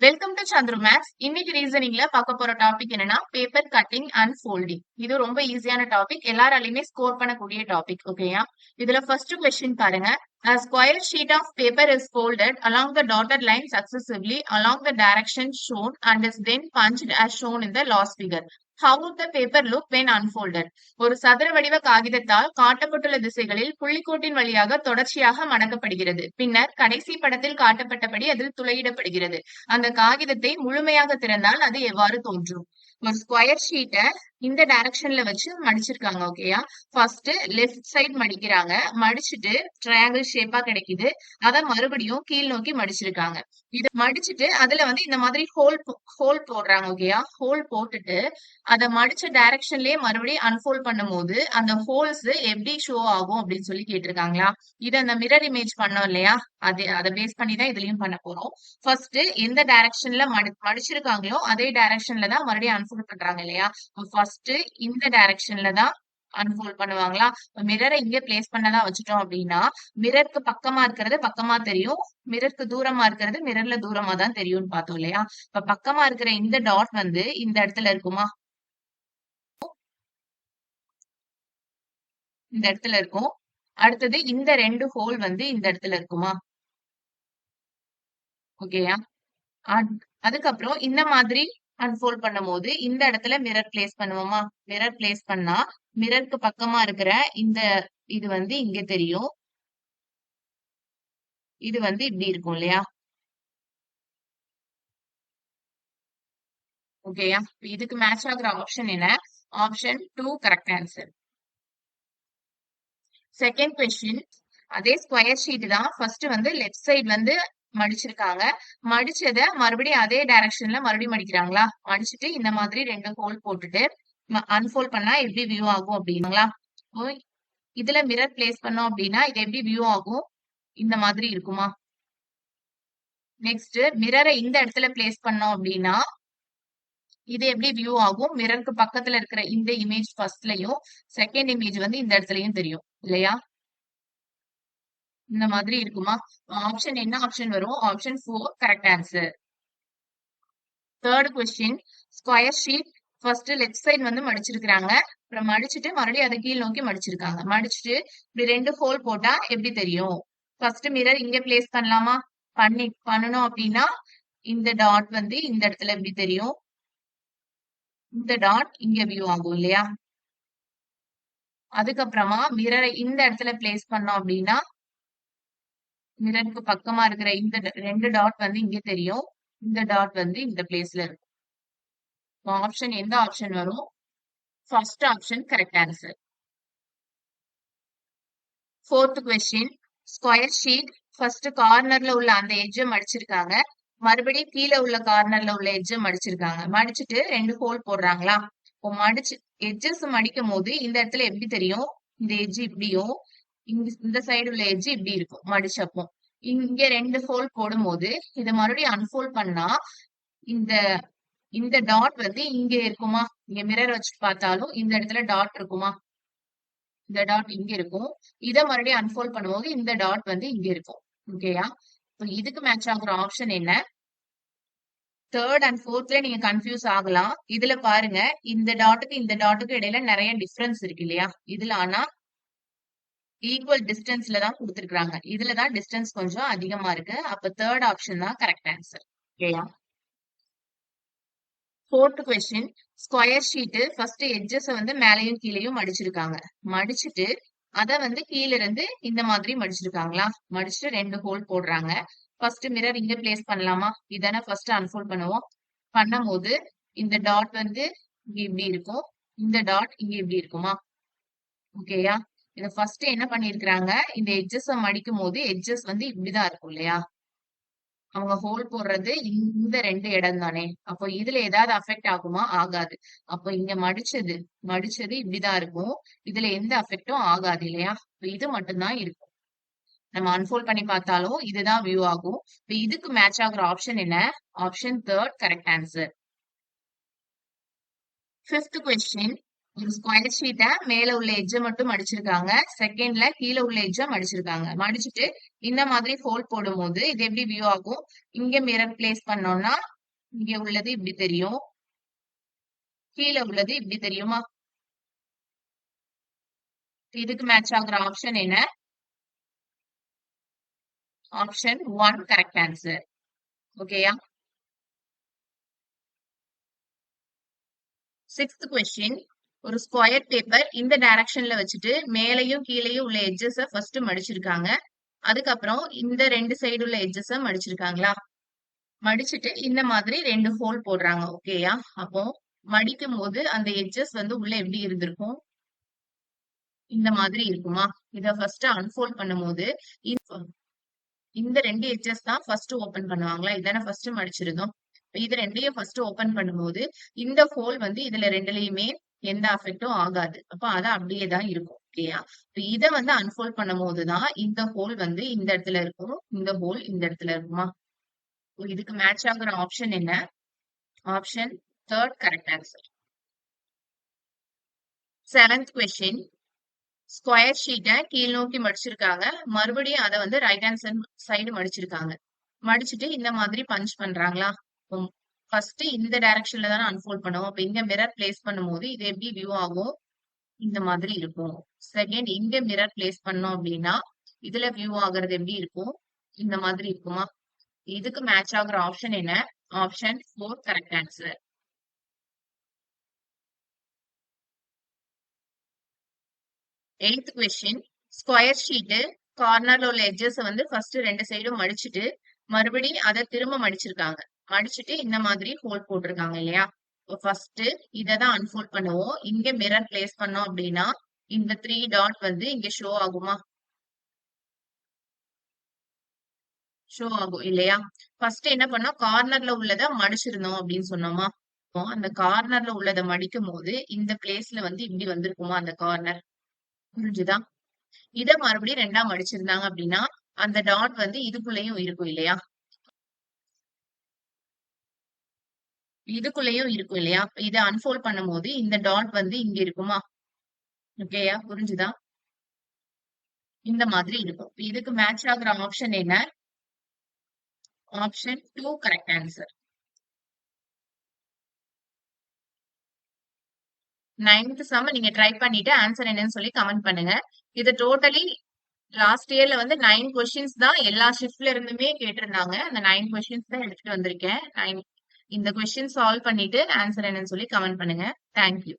Welcome to Chandru maths இன்னைக்கு ரீசனிங்ல பார்க்க போற டாபிக் என்னன்னா பேப்பர் கட்டிங் அண்ட் ஃபோல்டிங் இது ரொம்ப ஈஸியான டாபிக் எல்லாராலையுமே ஸ்கோர் பண்ணக்கூடிய டாபிக் ஓகேயா இதுல ஃபர்ஸ்ட் கொஸ்டின் பாருங்க A square sheet of paper is folded along the dotted line successively along the direction shown and is then punched as shown in the last figure. How would the paper look when unfolded? ஒரு சதுர வடிவ காகிதத்தால் காட்டப்பட்டுள்ள திசைகளில் புள்ளிக்கோட்டின் வழியாக தொடர்ச்சியாக மடக்கப்படுகிறது. பின்னர் கடைசி படத்தில் காட்டப்பட்டபடி அதில் துளையிடப்படுகிறது. அந்த காகிதத்தை முழுமையாக திறந்தால் அது எவ்வாறு தோன்றும்? ஒரு ஸ்கொயர் ஷீட்டை இந்த டைரக்ஷன்ல வச்சு மடிச்சிருக்காங்க ஓகேயா ஃபர்ஸ்ட் லெஃப்ட் சைடு மடிக்கிறாங்க. மடிச்சுட்டு ட்ரையாங்கிள் ஷேப்பா கிடைக்குது. அத மறுபடியும் கீழ் நோக்கி மடிச்சிருக்காங்க. இதை மடிச்சுட்டு அதுல வந்து இந்த மாதிரி ஹோல் ஹோல் போடுறாங்க ஓகேயா ஹோல் போட்டுட்டு அத மடிச்ச டைரக்ஷன்லயே மறுபடியும் அன்ஃபோல்ட் பண்ணும்போது அந்த ஹோல்ஸ் எப்படி ஷோ ஆகும் அப்படின்னு சொல்லி கேட்டிருக்காங்களா? இது அந்த மிரர் இமேஜ் பண்ணோம் இல்லையா? அது அதை பேஸ் பண்ணி தான் இதுலயும் பண்ண போறோம். ஃபர்ஸ்ட் எந்த டைரக்ஷன்ல மடி மடிச்சிருக்காங்களோ அதே டைரக்ஷன்ல தான் மறுபடியும் அன்ஃபோல்ட் பண்றாங்க இல்லையா? ஃபர்ஸ்ட் இந்த டைரக்ஷன்ல தான் அன்ஃபோல்ட் பண்ணுவாங்களா? மிரரை இங்க பிளேஸ் பண்ணதா வச்சுட்டோம் அப்படின்னா மிரருக்கு பக்கமா இருக்கிறது பக்கமா தெரியும். மிரருக்கு தூரமா இருக்கிறது மிரர்ல தூரமா தான் தெரியும்னு பார்த்தோம் இல்லையா? இப்ப பக்கமா இருக்கிற இந்த டாட் வந்து இந்த இடத்துல இருக்குமா? இந்த இடத்துல இருக்கும். அடுத்தது இந்த ரெண்டு ஹோல் வந்து இந்த இடத்துல இருக்குமா? ஓகேயா அதுக்கப்புறம் இந்த மாதிரி அன்ஃபோல்ட் பண்ணும்போது இந்த இடத்துல மிரர் பிளேஸ் பண்ணுவோமா? மிரர் பிளேஸ் பண்ணா மிரருக்கு பக்கமா இருக்கிற இந்த இது வந்து இங்க தெரியும். இது வந்து இப்படி இருக்கும் இல்லையா? ஓகேயா இதுக்கு மேட்ச் ஆகுற ஆப்ஷன் என்ன? Option two correct answer second question அதே ஸ்கொயர் ஷீட் தான் ஃபர்ஸ்ட் வந்து லெஃப்ட் சைடு வந்து மடிச்சிருக்காங்க. மடிச்சத மறுபடியும் அதே டைரக்ஷன்ல மறுபடியும் மடிக்கிறாங்களா? மடிச்சுட்டு இந்த மாதிரி ரெண்டு ஹோல் போட்டுட்டு அன்ஃபோல்ட் பண்ணா எப்படி வியூ ஆகும் அப்படின்னுங்களா? இதுல மிரர் பிளேஸ் பண்ணோம் அப்படின்னா இது எப்படி வியூ ஆகும்? இந்த மாதிரி இருக்குமா? நெக்ஸ்ட் மிரரை இந்த இடத்துல பிளேஸ் பண்ணோம் அப்படின்னா இது எப்படி வியூ ஆகும்? மிரருக்கு பக்கத்துல இருக்கிற இந்த இமேஜ் ஃபர்ஸ்ட்லயும் செகண்ட் இமேஜ் வந்து இந்த இடத்துலயும் தெரியும் இல்லையா? இந்த மாதிரி இருக்குமா? ஆப்ஷன் என்ன ஆப்ஷன் வரும்? Option four correct answer third question square sheet first left side வந்து மடிச்சிருக்கிறாங்க. அப்புறம் மடிச்சுட்டு மறுபடியும் அதை கீழ் நோக்கி மடிச்சிருக்காங்க. மடிச்சுட்டு இப்படி ரெண்டு ஹோல் போட்டா எப்படி தெரியும்? ஃபர்ஸ்ட் மிரர் இங்க பிளேஸ் பண்ணலாமா? பண்ணி பண்ணணும் அப்படின்னா இந்த டாட் வந்து இந்த இடத்துல எப்படி தெரியும்? இந்த டாட் இங்க வியூ ஆகும் இல்லையா? அதுக்கப்புறமா மிரரை இந்த இடத்துல பிளேஸ் பண்ணோம் அப்படின்னா மிரருக்கு பக்கமா இருக்கிற இந்த ரெண்டு டாட் வந்து இங்க தெரியும். இந்த டாட் வந்து இந்த பிளேஸ்ல இருக்கும். ஆப்ஷன் எந்த ஆப்ஷன் வரும்? First option correct answer fourth question square sheet first கார்னர்ல உள்ள அந்த எஜ்ஜை மடிச்சிருக்காங்க. மறுபடியும் கீழே உள்ள கார்னர்ல உள்ள எட்ஜை மடிச்சிருக்காங்க. மடிச்சிட்டு ரெண்டு ஹோல் போடுறாங்களா? இப்போ மடிச்சு எட்ஜஸ் மடிக்கும் போது இந்த இடத்துல எப்படி தெரியும்? இந்த எட்ஜ் இப்படியும் இந்த சைடு உள்ள எட்ஜ் இப்படி இருக்கும். மடிச்சப்போ. இங்க ரெண்டு ஹோல் போடும் போது இதை மறுபடியும் அன்ஃபோல்ட் பண்ணா இந்த இந்த டாட் வந்து இங்க இருக்குமா? இங்க மிரர் வச்சு பார்த்தாலும் இந்த இடத்துல டாட் இருக்குமா? இந்த டாட் இங்க இருக்கும். இதை மறுபடியும் அன்ஃபோல்ட் பண்ணும்போது இந்த டாட் வந்து இங்க இருக்கும். ஓகேயா இப்போ இதுக்கு மேட்ச் ஆகுற ஆப்ஷன் என்ன? தேர்ட் அண்ட் ஃபோர்த்ல நீங்க கன்ஃபியூஸ் ஆகலாம். இதுல பாருங்க இந்த டாட்டுக்கு இந்த டாட்டுக்கு இடையில நிறைய டிஃபரன்ஸ் இருக்கு இல்லையா? இதுல ஆனா ஈக்குவல் டிஸ்டன்ஸ்ல தான் கொடுத்துருக்காங்க இதுலதான் டிஸ்டன்ஸ் கொஞ்சம் அதிகமா இருக்கு. அப்ப தேர்ட் ஆப்ஷன் தான் கரெக்ட் ஆன்சர் ஓகேயா fourth question square sheet first edges வந்து மேலையும் கீழேயும் மடிச்சிருக்காங்க. மடிச்சுட்டு அத வந்து கீழ இருந்து இந்த மாதிரி மடிச்சிருக்காங்களா? மடிச்சுட்டு ரெண்டு ஹோல் போடுறாங்க. ஃபர்ஸ்ட் மிரர் இங்க பிளேஸ் பண்ணலாமா? இதானே ஃபர்ஸ்ட் அன்ஃபோல்ட் பண்ணுவோம். பண்ணும் போது இந்த டாட் வந்து இங்க இப்படி இருக்கும். இந்த டாட் இங்க இப்படி இருக்குமா? ஓகேயா? இத ஃபர்ஸ்ட் என்ன பண்ணிருக்கிறாங்க? இந்த எட்ஜஸ் மடிக்கும் போது எட்ஜஸ் வந்து இப்படிதான் இருக்கும் இல்லையா? அவங்க ஹோல் போடுறது இந்த ரெண்டு இடம் தானே. அப்போ இதுல ஏதாவது அஃபெக்ட் ஆகுமா? ஆகாது. அப்போ இங்க மடிச்சது மடிச்சது இப்படிதான் இருக்கும். இதுல எந்த அஃபெக்டும் ஆகாது இல்லையா? இது மட்டும்தான் இருக்கும். நம்ம அன்ஃபோல்ட் பண்ணி பார்த்தாலும் இதுதான் வியூ ஆகும். இப்ப இதுக்கு மேட்ச் ஆகுற ஆப்ஷன் என்ன? Option third correct answer fifth question ஒரு ஸ்கொயர் ஷீட்டை மேல உள்ள எஜ்ஜை மட்டும் அடிச்சிருக்காங்க. செகண்ட்ல கீழே உள்ள எட்ஜை மடிச்சிருக்காங்க. மடிச்சுட்டு இந்த மாதிரி ஃபோல்ட் போடும்போது இது எப்படி வியூ ஆகும்? இங்க மிரர் பிளேஸ் பண்ணோம்னா இங்க உள்ளது இப்படி தெரியும். கீழே உள்ளது இப்படி தெரியுமா? இதுக்கு மேட்ச் ஆகுற ஆப்ஷன் என்ன? ஆப்ஷன் ஒன் கரெக்ட் ஆன்சர் ஓகேயா சிக்ஸ்த் கொஸ்டின் ஒரு ஸ்கொயர் பேப்பர் இந்த டைரக்ஷன்ல வச்சுட்டு மேலையும் கீழேயும் உள்ள எட்ஜஸ் ஃபர்ஸ்ட் மடிச்சிருக்காங்க. அதுக்கப்புறம் இந்த ரெண்டு சைடு உள்ள எட்ஜஸ் மடிச்சிருக்காங்களா? மடிச்சுட்டு இந்த மாதிரி ரெண்டு ஹோல் போடுறாங்க. ஓகேயா அப்போ மடிக்கும் போது அந்த எட்ஜஸ் வந்து உள்ள எப்படி இருந்திருக்கும்? இந்த மாதிரி இருக்குமா? இத ஃபர்ஸ்ட் அன்ஃபோல்ட் பண்ணும்போது இந்த ரெண்டு எட்ஜஸ் தான் ஃபர்ஸ்ட் ஓபன் பண்ணுவாங்களா? இதான ஃபர்ஸ்ட் மடிச்சிருந்தோம். இது ரெண்டையும் ஃபர்ஸ்ட் ஓபன் பண்ணும்போது இந்த ஹோல் வந்து இதுல ரெண்டுலயுமே எந்த அஃபெக்டும் ஆகாது. அப்ப அது அப்படியே தான் இருக்கும் ஓகேயா இத வந்து அன்ஃபோல்ட் பண்ணும் போதுதான் இந்த ஹோல் வந்து இந்த இடத்துல இருக்கும் இந்த ஹோல் இந்த இடத்துல இருக்குமா? இதுக்கு மேட்ச் ஆகுற ஆப்ஷன் என்ன? Option third correct answer seventh question square ஷீட்டை கீழ் நோக்கி மடிச்சிருக்காங்க. மறுபடியும் அதை வந்து ரைட் ஹேண்ட் சைடு மடிச்சிருக்காங்க. மடிச்சுட்டு இந்த மாதிரி பஞ்ச் பண்றாங்களா? ஃபர்ஸ்ட் இந்த டைரக்ஷன்ல தானே அன்ஃபோல்ட் பண்ணுவோம். அப்ப இங்க மிரர் பிளேஸ் பண்ணும்போது இது எப்படி வியூ ஆகும் இந்த மாதிரி இருக்கும். செகண்ட் இங்க மிரர் பிளேஸ் பண்ணோம் அப்படின்னா இதுல வியூ ஆகுறது எப்படி இருக்கும்? இந்த மாதிரி இருக்குமா? இதுக்கு மேட்ச் ஆகுற ஆப்ஷன் என்ன? Option four correct answer eighth question square sheet கார்னர்ல உள்ள எட்ஜஸ் வந்து ஃபர்ஸ்ட் ரெண்டு சைடும் மடிச்சுட்டு மறுபடியும் அதை திரும்ப மடிச்சிருக்காங்க. மடிச்சிட்டு இந்த மாதிரி ஹோல் போட்டிருக்காங்க இல்லையா? ஃபர்ஸ்ட் இதை தான் அன்ஃபோல்ட் பண்ணுவோம். இங்க மிரர் பிளேஸ் பண்ணோம் அப்படின்னா இந்த த்ரீ டாட் வந்து இங்க ஷோ ஆகுமா? ஷோ ஆகும் இல்லையா? ஃபர்ஸ்ட் என்ன பண்ணோம்? கார்னர்ல உள்ளத மடிச்சிருந்தோம் அப்படின்னு சொன்னோமா? அந்த கார்னர்ல உள்ளத மடிக்கும் போது இந்த பிளேஸ்ல வந்து இப்படி வந்திருக்குமா அந்த கார்னர் புரிஞ்சுதா? இத மறுபடியும் ரெண்டா மடிச்சிருந்தாங்க அப்படின்னா அந்த டாட் வந்து இதுக்குள்ளேயும் இருக்கும் இல்லையா? இதுக்குள்ளேயும் இருக்கும் இல்லையா? இதை அன்ஃபோல்ட் பண்ணும் போது இந்த டாட் வந்து இங்க இருக்குமா? ஓகேயா புரிஞ்சுதா? இந்த மாதிரி இருக்கும். இதுக்கு மேட்ச் ஆகுற ஆப்ஷன் என்ன? Option two correct answer ninth sum நீங்க ட்ரை பண்ணிட்டு ஆன்சர் என்னன்னு சொல்லி கமெண்ட் பண்ணுங்க. இது டோட்டலி லாஸ்ட் இயர்ல வந்து நைன் கொஸ்டின்ஸ் தான் எல்லா ஷிஃப்ட்ல இருந்துமே கேட்டிருந்தாங்க. அந்த நைன் கொஸ்டின்ஸ் தான் எடுத்துட்டு வந்திருக்கேன். நைன் இந்த கொஸ்டின் சால்வ் பண்ணிட்டு ஆன்சர் என்னன்னு சொல்லி கமெண்ட் பண்ணுங்க. தேங்க்யூ